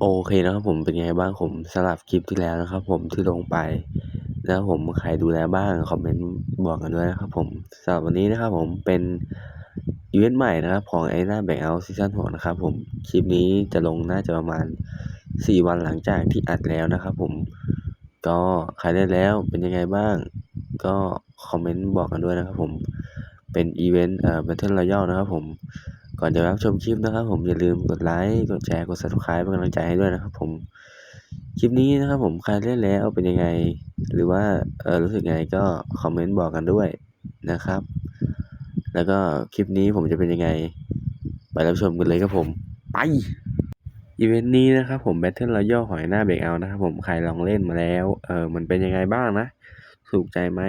โอเคนะครับผมเป็นไงบ้างผมสำหรับคลิปที่แล้วนะครับ ผมที่ลงไป แล้วผมใครดูแลบ้างคอมเมนต์บอกกันด้วยนะครับ ผมสำหรับวันนี้นะครับ ผมเป็นอีเวนต์ใหม่นะครับ ของไอหน้าแบงเอาซีซั่นหกนะครับ ผมคลิปนี้จะลงน่าจะประมาณ 4 วันหลังจากที่อัดแล้วนะครับ ผมก็ใครได้แล้วเป็นยังไงบ้าง ก็คอมเมนต์บอกกันด้วยนะครับ ผมเป็นอีเวนต์เอ่อ Battle Royale นะครับ ผม ก่อนจะรับชมคลิปนะครับ ผมอย่าลืมกดไลค์กดแชร์กด subscribe เป็นกำลังใจให้ด้วยนะครับ ผมคลิปนี้นะครับ ผมใครเล่นแล้วเป็นยังไง หรือว่าเออรู้สึกไงก็คอมเมนต์บอกกันด้วยนะครับ แล้วก็คลิปนี้ผมจะเป็นยังไง ไปรับชมกันเลยครับผมไปอีเวนต์นี้นะครับผม Battle Royale ของไอ้หน้าเบรกเอานะครับผมใครลองเล่นมาแล้วเออมันเป็นยังไงบ้างนะถูกใจไหม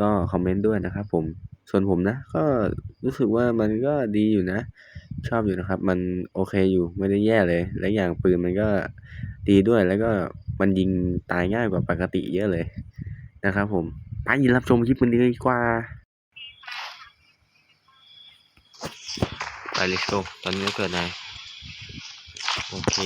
ก็คอมเมนต์ด้วยนะครับผมส่วนผมนะ ก็รู้สึกว่ามันก็ดีอยู่นะ ชอบอยู่นะครับ มันโอเคอยู่ไม่ได้แย่เลย และอย่างปืนมันก็ดีด้วยแล้วก็มันยิงตายง่ายกว่าปกติเยอะเลยนะครับ ผมไปรับชมคลิปมันดีกว่าไปเลยโชตอนนี้เกิดอะไรโอเค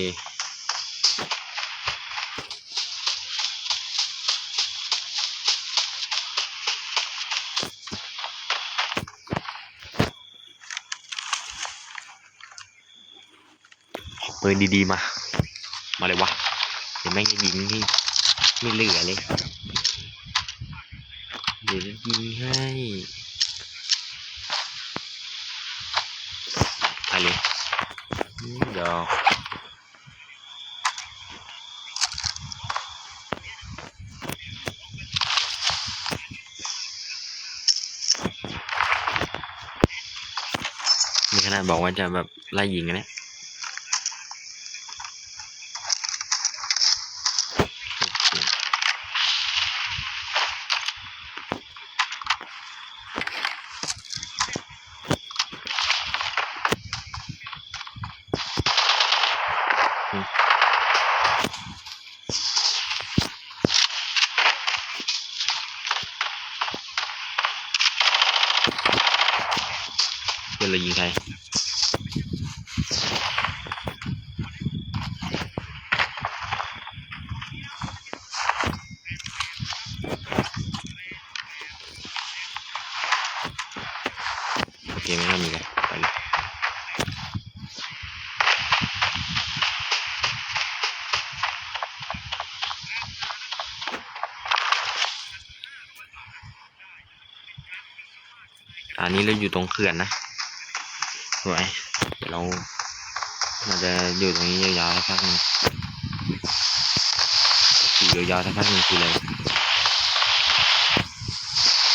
ปืนดีๆมา มาเลยวะเดี๋ยวแม่งจะยิงนี่ไม่เหลือเลยเดี๋ยวยิงให้ไปเลยเดี๋ยวมีขนาดบอกว่าจะแบบไล่ยิงกัน เนี่ยเพื่อนเรายิงใครโอเคไม่น่ามีเลยไปเลยอันนี้เราอยู่ตรงเขื่อนนะ สวย เดี๋ยวเราเราจะอยู่ตรงนี้ยาวๆสักพักหนึงอยู่ยาวๆสักพักหนึงคืออะไร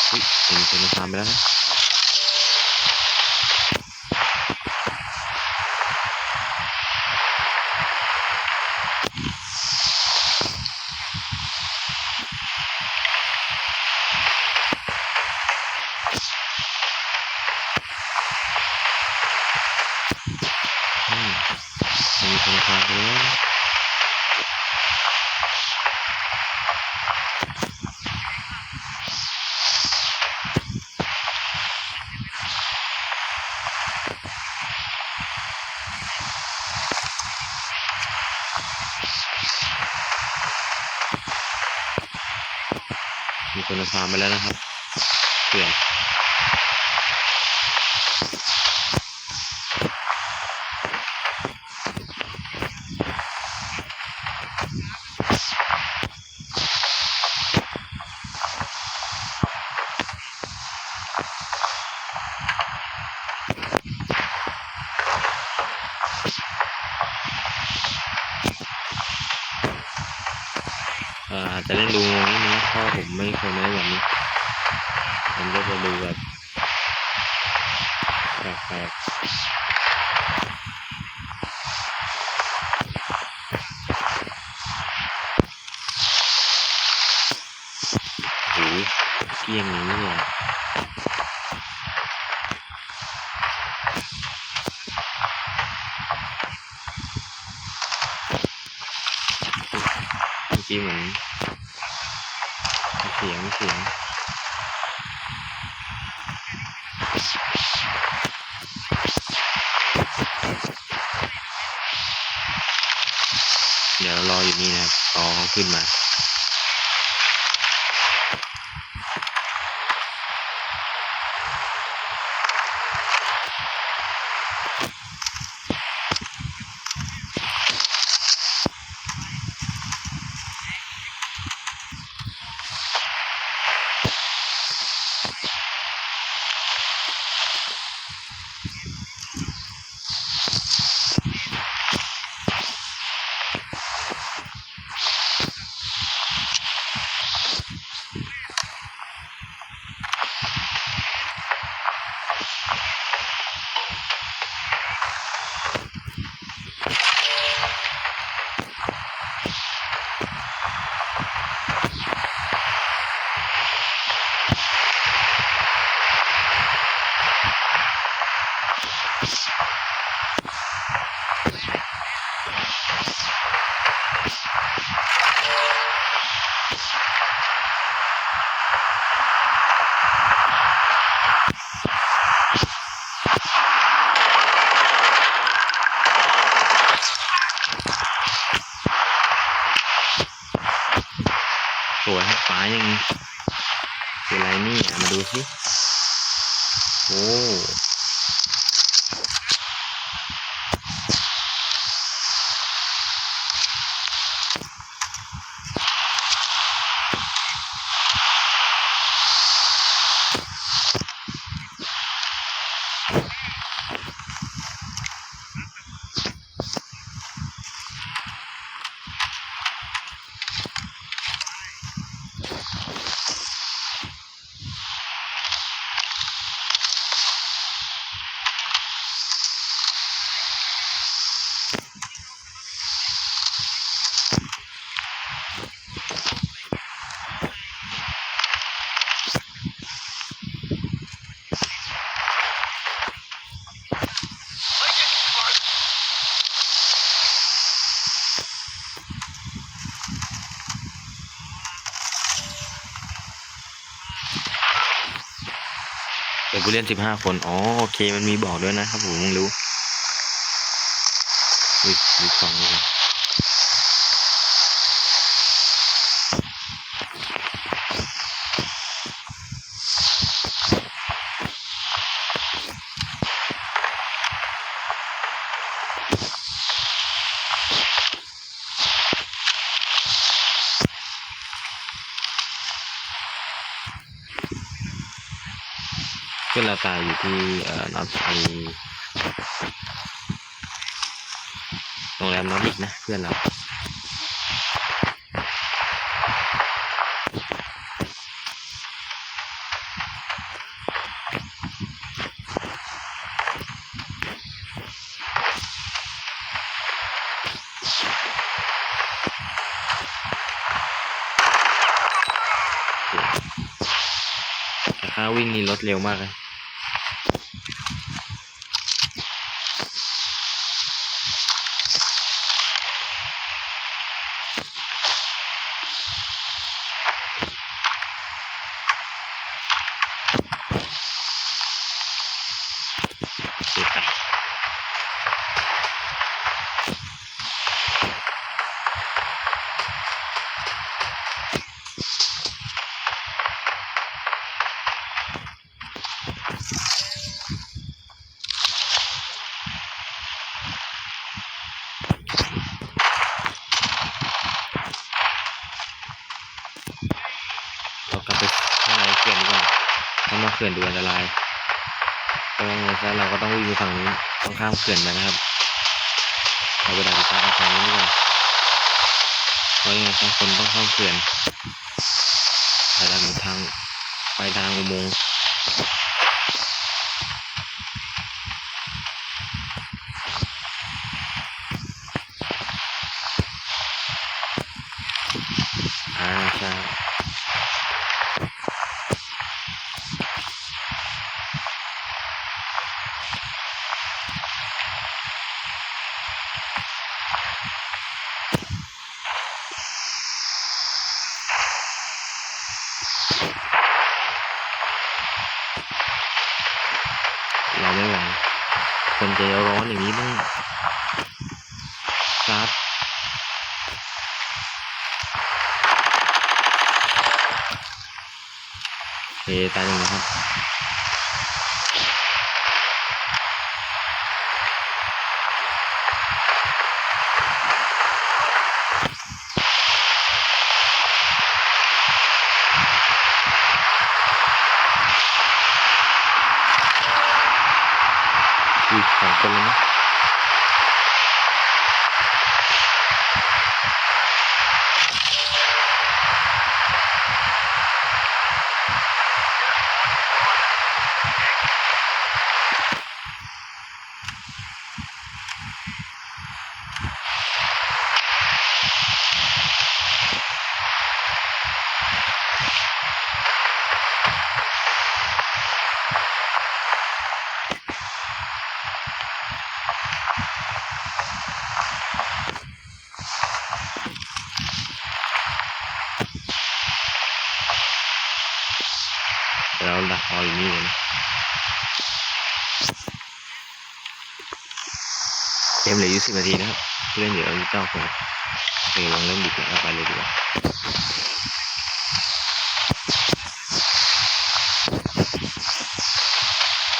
เฮ้ยเห็นคนตามไปแล้วนะ มีคนตามไปแล้วนะครับเปลี่ยน อาจจะเล่นดูงงนิดนึงเพราะผมไม่เคยมาเล่นแบบนี้มันก็จะดูแบบแปลกๆหูเกี้ยงอย่างนี้เลยเมื่อ กี้เหมือนเสียงเสียงเดี๋ยวรออยู่นี่นะครับรอเขาขึ้นมา สวยครับฟ้ายังเป็นไรนี่มาดูสิโอ้ เป็นผู้เล่นสิบห้าคน อ๋อโอเคมันมีบอกด้วยนะครับผมเพิ่งรู้วิวิสองเลย เพื่อนเราตายอยู่ที่นอตไอโรงแรมนอติกนะเพื่อนเราแต่ค่าวิ่งนี่ลดเร็วมากเลย ขื่อนดูอันตรายเพราะงั้นซะเราก็ต้องวิ่งไปฝั่งนี้ต้องข้ามเขื่อนไปนะครับเราไปดักติดตามทางนี้ดีกว่าเพราะยังไงซะคนต้องข้ามเขื่อนไปทางทางไปทางอุโมงค์ ครับ โอเตายหนึ่งครับ เดี๋ยวเราดักออยนี่เลยนะเกมเหลือยู่สิบนาทีนะครับเล่นเดี๋ยวเจ้าคนเดี๋ยวลองเริ่มดิบแล้วไปเลยดีกว่า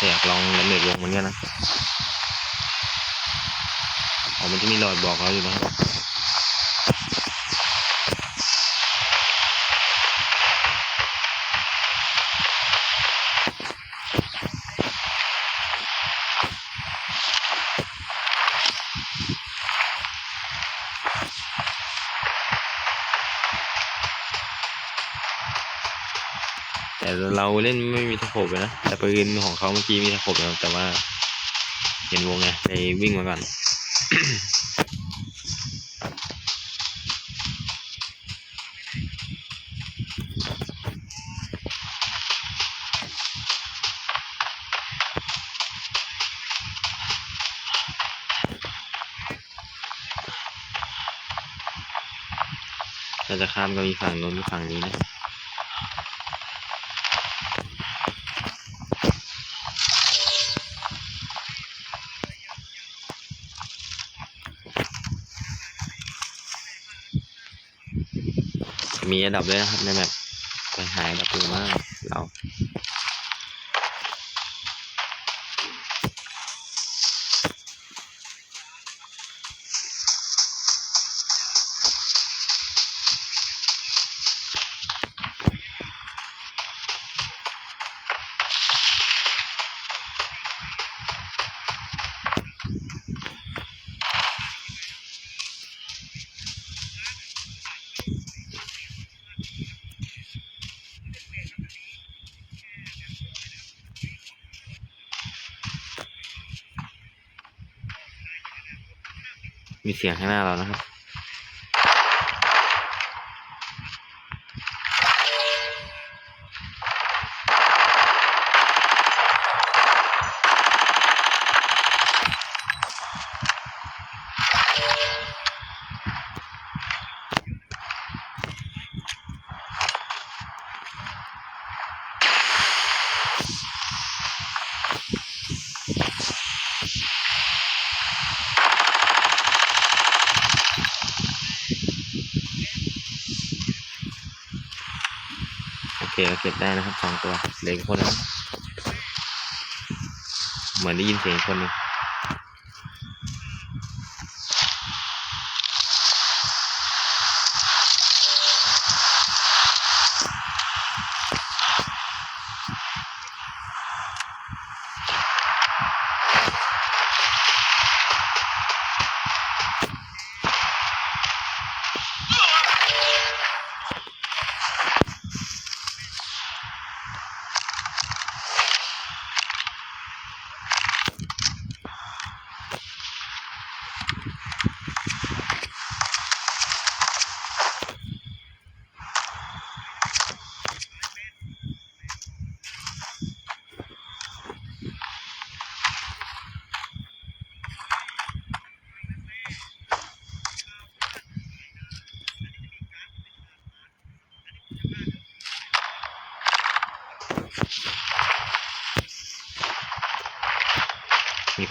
อยากลองดำเนินวงเหมือนกันนะอ๋อมันจะมีรอยบอกเราอยู่นะครับ เราเล่นไม่มีตะขบเลยนะ แต่ปืนของเขาเมื่อกี้มีตะขบนะครับแต่ว่า เห็นวงไงเลยวิ่งมาก่อนเราจะข้ามก็มีฝั่งโน้นมีฝั่งนี้นะ มีอันดับด้วยนะครับในแบบไปหาอันดับดูมากเรา มีเสียงข้างหน้าเรานะครับ เคเราเก็บได้นะครับสองตัวเหลืออกคนนะครับเหมือนได้ยินเสียงคนนึง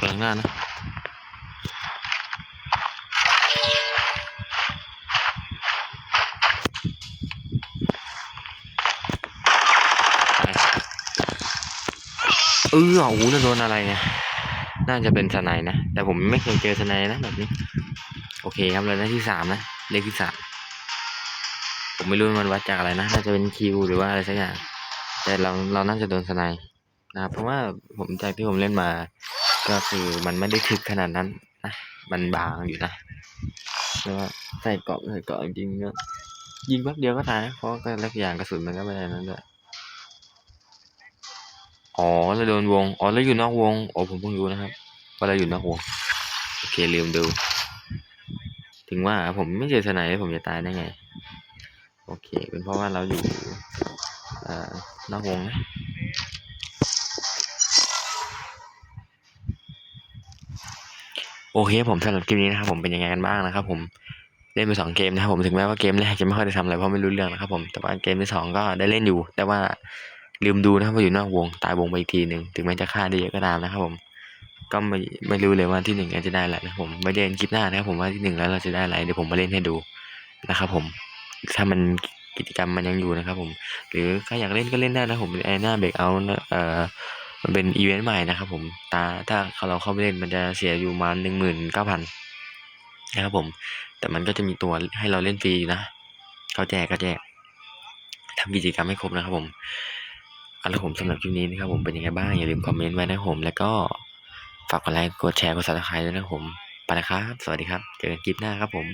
มีคนข้างหน้านะเออโอ้โหโดนอะไรเนี่ย น่าจะเป็นสไนด์นะ แต่ผมไม่เคยเจอสไนด์นะแบบนี้ โอเคครับเลยได้ที่สามนะ เลขที่สาม ผมไม่รู้มันวัดจากอะไรนะ น่าจะเป็นคิวหรือว่าอะไรสักอย่าง แต่เราเราน่าจะโดนสไนด์นะครับ เพราะว่าผมจากที่ผมเล่นมา ก็คือมันไม่ได้ถึกขนาดนั้นนะมันบางอยู่นะแล้วใส่เกราะใส่เกาะจริงก็ยิงแป๊บเดียวก็ตายนะเพราะก็เล็กอย่างกระสุนมันก็ไม่ได้นั้นด้วยอ๋อเราโดนวงอ๋อเราอยู่นอกวงโอ้ผมเพิ่งรู้นะครับว่าเราอยู่นอกวงโอเคลืมดู ถึงว่าผมไม่เจอสไนด์ผมจะตายได้ไง โอเค เป็นเพราะว่าเราอยู่อ่อนอกวงนะ โอเคผมสำหรับคลิปนี้นะครับผมเป็นยังไงกันบ้างนะครับ ผมเล่นไปสองเกมนะครับผมถึงแม้ว่าเกมแรกจะไม่ค่อยได้ทำอะไรเพราะไม่รู้เรื่องนะครับ ผมแต่ว่าเกมที่สองก็ได้เล่นอยู่ แต่ว่าลืมดูนะครับว่าอยู่นอกวงตายวงไปอีกทีหนึ่งถึงแม้จะฆ่าได้เยอะก็ตามนะครับ ผมก็ไม่ไม่รู้เลยว่าที่หนึ่งจะได้อะไรนะผมไม่ได้เล่นคลิปหน้านะครับผมว่าที่หนึ่งแล้วเราจะได้อะไรเดี๋ยวผมมาเล่นให้ดูนะครับ ผมถ้ามันกิจกรรมมันยังอยู่นะครับ ผม หรือใครอยากเล่นก็เล่นได้นะผมไอหน้าเบรกเอาเอ่อ มันเป็นอีเวนต์ใหม่นะครับผมตาถ้าเราเข้าไปเล่นมันจะเสียอยู่ประมาหนึ่งหมื่นเก้าพันนะครับผม แต่มันก็จะมีตัวให้เราเล่นฟรีนะเขาแจกก็แจกทำกิจกรรมให้ครบนะครับผมเอาละผมสำหรับคลิปนี้นะครับผมเป็นยังไงบ้างอย่าลืมคอมเมนต์ไว้นะผมแล้วก็ฝากกดไลค์กดแชร์กดซับสไครต์ด้วยนะผมไปนะครับ สวัสดีครับ เจอกันคลิปหน้าครับผม